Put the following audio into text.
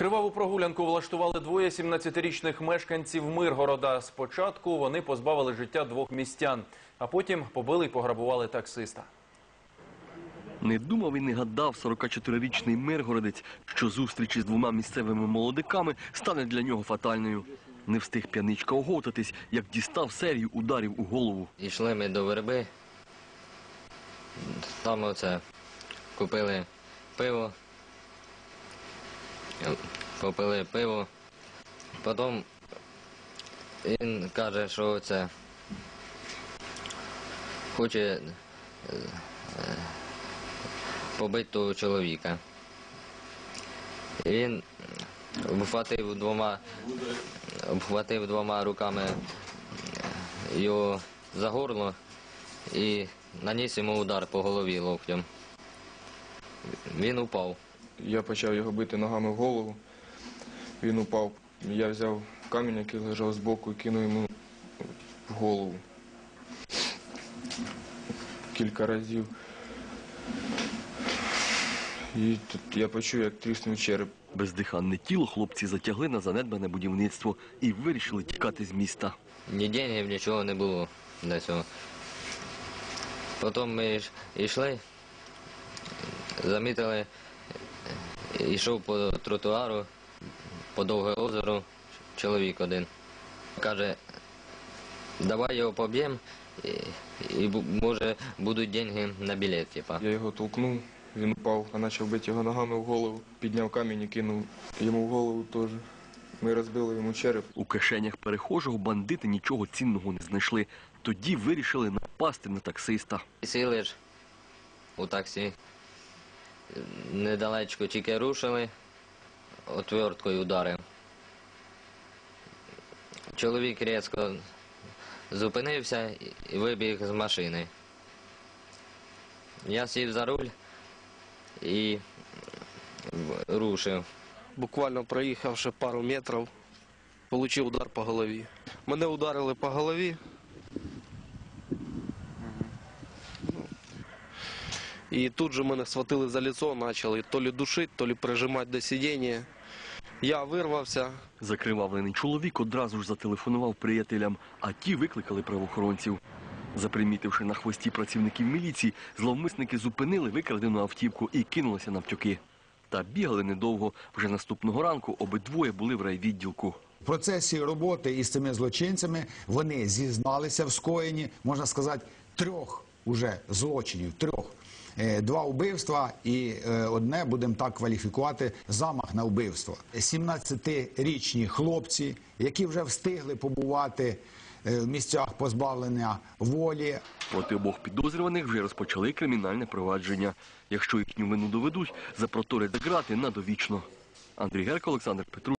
Криваву прогулянку влаштували двоє 17-річних мешканців Миргорода. Спочатку вони позбавили життя двох містян, а потім побили й пограбували таксиста. Не думав і не гадав 44-річний миргородець, що зустріч із двома місцевими молодиками стане для нього фатальною. Не встиг п'яничка оготатись, як дістав серію ударів у голову. Йшли ми до верби. Там оце купили пиво. Попили пиво. Потім він каже, що це хоче е, е, побити того чоловіка. Він обхватив двома, обхватив двома руками його за горло і наніс йому удар по голові локтем. Він упав. Я почав його бити ногами в голову. Він упав. Я взяв камінь, який лежав збоку, і кинув йому в голову. Кілька разів. І тут я почув, як тріснув череп. Бездиханне тіло хлопці затягли на занедбане будівництво і вирішили тікати з міста. Ні денег, нічого не було для цього. Потім ми йшли, замітили, йшов по тротуару, по довге озеро, чоловік один. Каже, давай його поб'ємо, і, і може будуть деньги на білет, типа. Я його толкнув, він упав, а почав бити його ногами в голову. Підняв камінь і кинув йому в голову теж. Ми розбили йому череп. У кишенях перехожого бандити нічого цінного не знайшли. Тоді вирішили напасти на таксиста. Сіли ж у таксі. Недалечко тільки рушили, отверткою ударив. Чоловік різко зупинився і вибіг з машини. Я сів за руль і рушив. буквально проїхавши пару метрів, отримав удар по голові. Мене ударили по голові. І тут же мене схватили за лицо, почали то лі душити, то лі прижимати до сидіння. Я вирвався, Закривавлений чоловік одразу ж зателефонував приятелям, а ті викликали правоохоронців. Запримітивши на хвості працівників міліції, зловмисники зупинили викрадену автівку і кинулися навтюки. Та бігали недовго. Вже наступного ранку обидвоє були в райвідділку. В процесі роботи із цими злочинцями вони зізналися в скоєнні, можна сказати, трьох уже злочинів. Трьох. Е, Два вбивства і е, одне будемо так кваліфікувати замах на вбивство. 17-річні хлопці, які вже встигли побувати е, в місцях позбавлення волі, Проти обох підозрюваних вже розпочали кримінальне провадження. Якщо їхню вину доведуть, запроторять за грати на довічно. Андрій Герко, Олександр Петру.